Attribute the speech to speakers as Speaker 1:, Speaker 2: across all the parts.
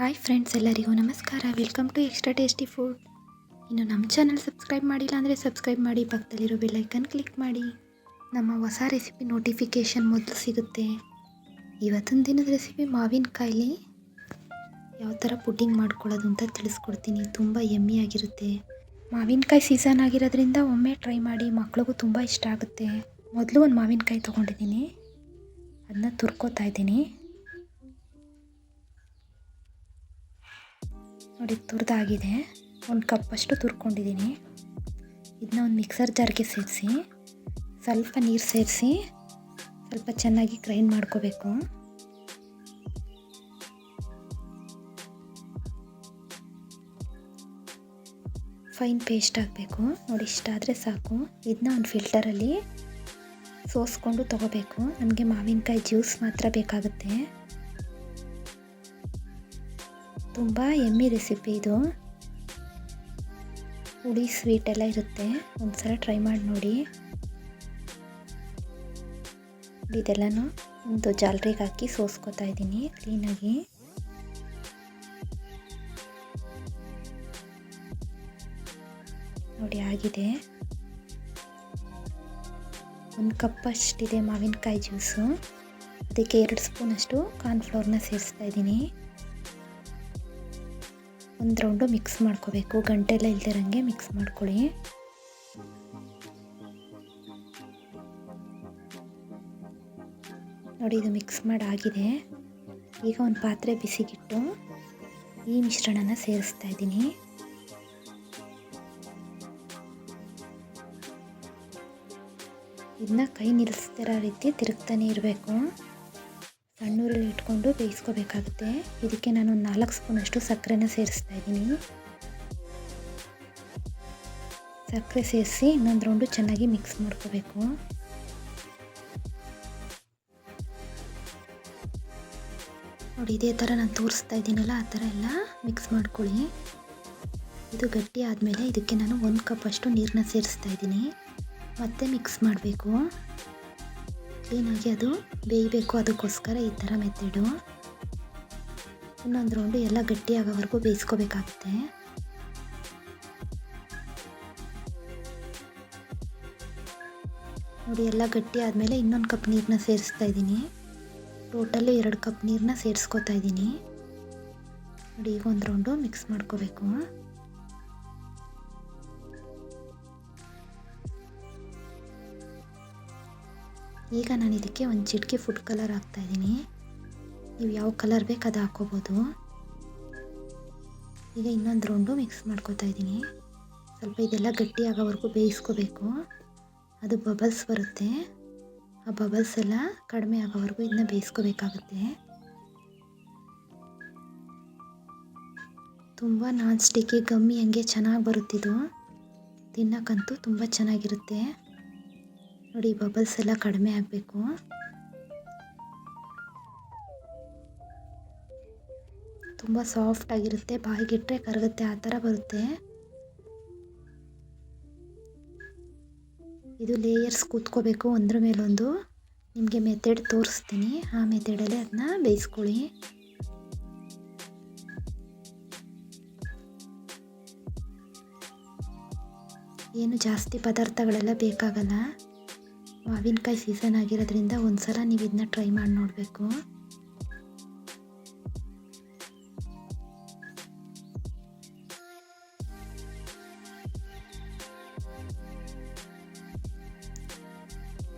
Speaker 1: Hi friends, ಎಲ್ಲರಿಗೂ ನಮಸ್ಕಾರ. Welcome to extra tasty food ಇನ್ನು ನಮ್ಮ ಚಾನಲ್ ಸಬ್ಸ್ಕ್ರೈಬ್ ಮಾಡಿಲ್ಲ ಅಂದರೆ ಸಬ್ಸ್ಕ್ರೈಬ್ ಮಾಡಿ, ಪಕ್ಕದಲ್ಲಿರೋ ಬೆಲ್ಲೈಕನ್ ಕ್ಲಿಕ್ ಮಾಡಿ. ನಮ್ಮ ಹೊಸ ರೆಸಿಪಿ ನೋಟಿಫಿಕೇಷನ್ ಮೊದಲು ಸಿಗುತ್ತೆ. ಇವತ್ತಿನ ದಿನದ ರೆಸಿಪಿ ಮಾವಿನಕಾಯಿಲಿ. ಯಾವ ಥರ ಪುಡ್ಡಿಂಗ್ ಮಾಡ್ಕೊಳ್ಳೋದು ಅಂತ ತಿಳಿಸ್ಕೊಡ್ತೀನಿ. ತುಂಬ ಆಗಿರುತ್ತೆ. ಮಾವಿನಕಾಯಿ ಸೀಸನ್ ಆಗಿರೋದ್ರಿಂದ ಒಮ್ಮೆ ಟ್ರೈ ಮಾಡಿ, ಮಕ್ಳಿಗೂ ತುಂಬ ಇಷ್ಟ ಆಗುತ್ತೆ. ಮೊದಲು ಒಂದು ಮಾವಿನಕಾಯಿ ತೊಗೊಂಡಿದ್ದೀನಿ. ಅದನ್ನ ತುರ್ಕೋತಾ ಇದ್ದೀನಿ. ನೋಡಿ, ತುರಿದಾಗಿದೆ. ಒಂದು ಕಪ್ಪಷ್ಟು ತುರ್ಕೊಂಡಿದ್ದೀನಿ ಇದನ್ನ ಒಂದು ಮಿಕ್ಸರ್ ಜಾರ್ಗೆ ಸೇರಿಸಿ, ಸ್ವಲ್ಪ ನೀರು ಸೇರಿಸಿ, ಸ್ವಲ್ಪ ಚೆನ್ನಾಗಿ ಗ್ರೈಂಡ್ ಮಾಡ್ಕೋಬೇಕು. ಫೈನ್ ಪೇಸ್ಟ್ ಆಗಬೇಕು. ನೋಡಿ, ಇಷ್ಟ ಆದರೆ ಸಾಕು. ಇದನ್ನ ಒಂದು ಫಿಲ್ಟರಲ್ಲಿ ಸೋಸ್ಕೊಂಡು ತೊಗೋಬೇಕು. ನಮಗೆ ಮಾವಿನಕಾಯಿ ಜ್ಯೂಸ್ ಮಾತ್ರ ಬೇಕಾಗುತ್ತೆ. ತುಂಬ ಎಮ್ಮಿ ರೆಸಿಪಿ ಇದು. ಹುಳಿ ಸ್ವೀಟ್ ಎಲ್ಲ ಇರುತ್ತೆ. ಒಂದ್ಸಲ ಟ್ರೈ ಮಾಡಿ ನೋಡಿ. ಇದೆಲ್ಲನೂ ಒಂದು ಜಾಲ್ರಿಗೆ ಹಾಕಿ ಸೋಸ್ಕೊತಾ ಇದ್ದೀನಿ ಕ್ಲೀನಾಗಿ ನೋಡಿ ಆಗಿದೆ. ಒಂದು ಕಪ್ಪಷ್ಟಿದೆ ಮಾವಿನಕಾಯಿ ಜ್ಯೂಸು ಅದಕ್ಕೆ ಎರಡು ಸ್ಪೂನಷ್ಟು ಕಾರ್ನ್ಫ್ಲೋರ್ನ ಸೇರಿಸ್ತಾ ಇದ್ದೀನಿ. ಒಂದು ರೌಂಡು ಮಿಕ್ಸ್ ಮಾಡ್ಕೋಬೇಕು. ಗಂಟೆಲ್ಲ ಇಲ್ದಿರಂಗೆ ಮಿಕ್ಸ್ ಮಾಡ್ಕೊಳ್ಳಿ. ನೋಡಿ, ಇದು ಮಿಕ್ಸ್ ಮಾಡಾಗಿದೆ. ಈಗ ಒಂದು ಪಾತ್ರೆ ಬಿಸಿಗಿಟ್ಟು ಈ ಮಿಶ್ರಣನ ಸೇರಿಸ್ತಾ ಇದ್ದೀನಿ. ಇದನ್ನ ಕೈ ನಿಲ್ಲಿಸ್ತಿರೋ ರೀತಿ ತಿರುಗ್ತಾನೆ ಇರಬೇಕು. ಸಣ್ಣೂರಲ್ಲಿ ಇಟ್ಕೊಂಡು ಬೇಯಿಸ್ಕೋಬೇಕಾಗುತ್ತೆ. ಇದಕ್ಕೆ ನಾನು ಒಂದು ನಾಲ್ಕು ಸ್ಪೂನಷ್ಟು ಸಕ್ಕರೆನ ಸೇರಿಸ್ತಾ ಇದ್ದೀನಿ. ಸಕ್ಕರೆ ಸೇರಿಸಿ ಇನ್ನೊಂದು ರೌಂಡು ಚೆನ್ನಾಗಿ ಮಿಕ್ಸ್ ಮಾಡ್ಕೋಬೇಕು. ನೋಡಿ, ಇದೇ ಥರ ನಾನು ತೋರಿಸ್ತಾ ಇದ್ದೀನಲ್ಲ, ಆ ಥರ ಎಲ್ಲ ಮಿಕ್ಸ್ ಮಾಡ್ಕೊಳ್ಳಿ. ಇದು ಗಟ್ಟಿ ಆದಮೇಲೆ ಇದಕ್ಕೆ ನಾನು ಒಂದು ಕಪ್ಪಷ್ಟು ನೀರನ್ನ ಸೇರಿಸ್ತಾ ಇದ್ದೀನಿ. ಮತ್ತೆ ಮಿಕ್ಸ್ ಮಾಡಬೇಕು. ಕ್ಲೀನಾಗಿ ಅದು ಬೇಯಬೇಕು ಅದಕ್ಕೋಸ್ಕರ ಈ ಥರ ಮೆತ್ತಿಡು ಇನ್ನೊಂದು ರೌಂಡು ಎಲ್ಲ ಗಟ್ಟಿ ಆಗೋವರೆಗೂ ಬೇಯಿಸ್ಕೋಬೇಕಾಗುತ್ತೆ. ನೋಡಿ, ಎಲ್ಲ ಗಟ್ಟಿ ಆದಮೇಲೆ ಇನ್ನೊಂದು ಕಪ್ ನೀರನ್ನ ಸೇರಿಸ್ತಾ ಇದ್ದೀನಿ. ಟೋಟಲಿ ಎರಡು ಕಪ್ ನೀರನ್ನ ಸೇರಿಸ್ಕೋತಾ ಇದ್ದೀನಿ. ನೋಡಿ, ಈಗ ಒಂದು ರೌಂಡು ಮಿಕ್ಸ್ ಮಾಡ್ಕೋಬೇಕು. ಈಗ ನಾನು ಇದಕ್ಕೆ ಒಂದು ಚಿಟಿಕೆ ಫುಡ್ ಕಲರ್ ಹಾಕ್ತಾಯಿದ್ದೀನಿ ನೀವು ಯಾವ ಕಲರ್ ಬೇಕು ಅದು ಹಾಕೋಬೋದು ಈಗ ಇನ್ನೊಂದು ರೌಂಡು ಮಿಕ್ಸ್ ಮಾಡ್ಕೋತಾ ಇದ್ದೀನಿ. ಸ್ವಲ್ಪ ಇದೆಲ್ಲ ಗಟ್ಟಿ ಆಗೋವರೆಗೂ ಬೇಯಿಸ್ಕೋಬೇಕು. ಅದು ಬಬಲ್ಸ್ ಬರುತ್ತೆ. ಆ ಬಬಲ್ಸ್ ಎಲ್ಲ ಕಡಿಮೆ ಆಗೋವರೆಗೂ ಇದನ್ನ ಬೇಯಿಸ್ಕೋಬೇಕಾಗುತ್ತೆ. ತುಂಬ ನಾನ್ ಸ್ಟಿಕ್ಕಿ ಗಮ್ಮಿ ಹಂಗೆ ಚೆನ್ನಾಗಿ ಬರುತ್ತಿದ್ದು ತಿನ್ನೋಕ್ಕಂತೂ ತುಂಬ ಚೆನ್ನಾಗಿರುತ್ತೆ. ನೋಡಿ ಬಬಲ್ಸ್ ಎಲ್ಲ ಕಡಿಮೆ ಆಗಬೇಕು. ತುಂಬ ಸಾಫ್ಟ್ ಆಗಿರುತ್ತೆ, ಬಾಯಿಗಿಟ್ರೆ ಕರಗುತ್ತೆ, ಆ ಥರ ಬರುತ್ತೆ. ಇದು ಲೇಯರ್ಸ್ ಕೂತ್ಕೋಬೇಕು, ಒಂದ್ರ ಮೇಲೊಂದು. ನಿಮಗೆ ಮೆಥಡ್ ತೋರಿಸ್ತೀನಿ. ಆ ಮೆಥಡಲ್ಲಿ ಅದನ್ನ ಬೇಯಿಸ್ಕೊಳ್ಳಿ. ಏನು ಜಾಸ್ತಿ ಪದಾರ್ಥಗಳೆಲ್ಲ ಬೇಕಾಗಲ್ಲ. ಮಾವಿನಕಾಯಿ ಸೀಸನ್ ಆಗಿರೋದ್ರಿಂದ ಒಂದ್ಸಲ ನೀವು ಇದನ್ನ ಟ್ರೈ ಮಾಡಿ ನೋಡಬೇಕು.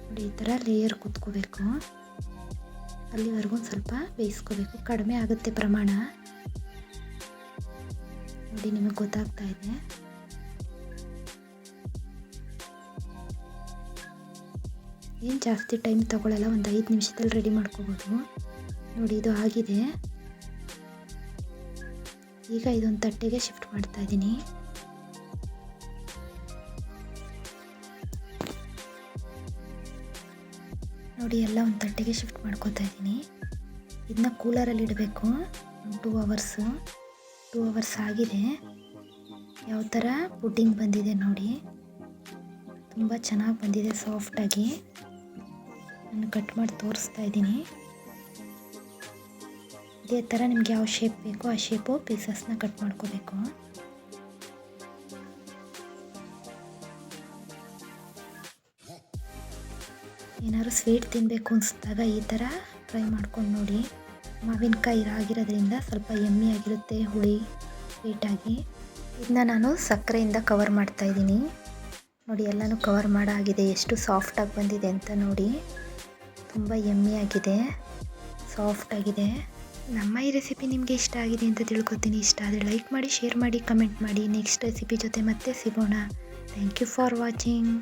Speaker 1: ನೋಡಿ, ಈ ಥರ ಲೇಯರ್ ಕುತ್ಕೋಬೇಕು. ಅಲ್ಲಿವರೆಗೂ ಒಂದು ಸ್ವಲ್ಪ ಬೇಯಿಸ್ಕೋಬೇಕು. ಕಡಿಮೆ ಆಗುತ್ತೆ ಪ್ರಮಾಣ. ನೋಡಿ, ನಿಮಗೆ ಗೊತ್ತಾಗ್ತಾ ಇದೆ. ಏನು ಜಾಸ್ತಿ ಟೈಮ್ ತಗೊಳ್ಳಲ್ಲ ಒಂದು ಐದು ನಿಮಿಷದಲ್ಲಿ ರೆಡಿ ಮಾಡ್ಕೋಬೋದು. ನೋಡಿ, ಇದು ಆಗಿದೆ. ಈಗ ಇದೊಂದು ತಟ್ಟೆಗೆ ಶಿಫ್ಟ್ ಮಾಡ್ತಾ ಇದ್ದೀನಿ. ನೋಡಿ, ಎಲ್ಲ ಒಂದು ತಟ್ಟೆಗೆ ಶಿಫ್ಟ್ ಮಾಡ್ಕೋತಾ ಇದ್ದೀನಿ. ಇದನ್ನ ಕೂಲರಲ್ಲಿ ಇಡಬೇಕು. ಟೂ ಅವರ್ಸು ಟೂ ಅವರ್ಸ್ ಆಗಿದೆ. ಯಾವ ಥರ ಪುಡ್ಡಿಂಗ್ ಬಂದಿದೆ ನೋಡಿ. ತುಂಬ ಚೆನ್ನಾಗಿ ಬಂದಿದೆ ಸಾಫ್ಟಾಗಿ ನಾನು ಕಟ್ ಮಾಡಿ ತೋರಿಸ್ತಾ ಇದ್ದೀನಿ. ಇದೇ ಥರ ನಿಮ್ಗೆ ಯಾವ ಶೇಪ್ ಬೇಕೋ ಆ ಶೇಪು ಪೀಸಸ್ನ ಕಟ್ ಮಾಡ್ಕೋಬೇಕು. ಏನಾದ್ರು ಸ್ವೀಟ್ ತಿನ್ನಬೇಕು ಅನಿಸಿದಾಗ ಈ ಥರ ಟ್ರೈ ಮಾಡ್ಕೊಂಡು ನೋಡಿ. ಮಾವಿನಕಾಯಿ ಆಗಿರೋದ್ರಿಂದ ಸ್ವಲ್ಪ ಎಮ್ಮೆ ಆಗಿರುತ್ತೆ, ಹುಳಿ ಸ್ವೀಟಾಗಿ ಇದನ್ನ ನಾನು ಸಕ್ಕರೆಯಿಂದ ಕವರ್ ಮಾಡ್ತಾ ಇದ್ದೀನಿ. ನೋಡಿ, ಎಲ್ಲನೂ ಕವರ್ ಮಾಡಾಗಿದೆ, ಎಷ್ಟು ಸಾಫ್ಟಾಗಿ ಬಂದಿದೆ ಅಂತ ನೋಡಿ. ತುಂಬ ಸಾಫ್ಟ್ ಆಗಿದೆ ನಮ್ಮ ಈ ರೆಸಿಪಿ ನಿಮಗೆ ಇಷ್ಟ ಆಗಿದೆ ಅಂತ ತಿಳ್ಕೊತೀನಿ. ಇಷ್ಟ ಆದರೆ ಲೈಕ್ ಮಾಡಿ ಶೇರ್ ಮಾಡಿ ಕಮೆಂಟ್ ಮಾಡಿ. ನೆಕ್ಸ್ಟ್ ರೆಸಿಪಿ ಜೊತೆ ಮತ್ತೆ ಸಿಗೋಣ. Thank you for watching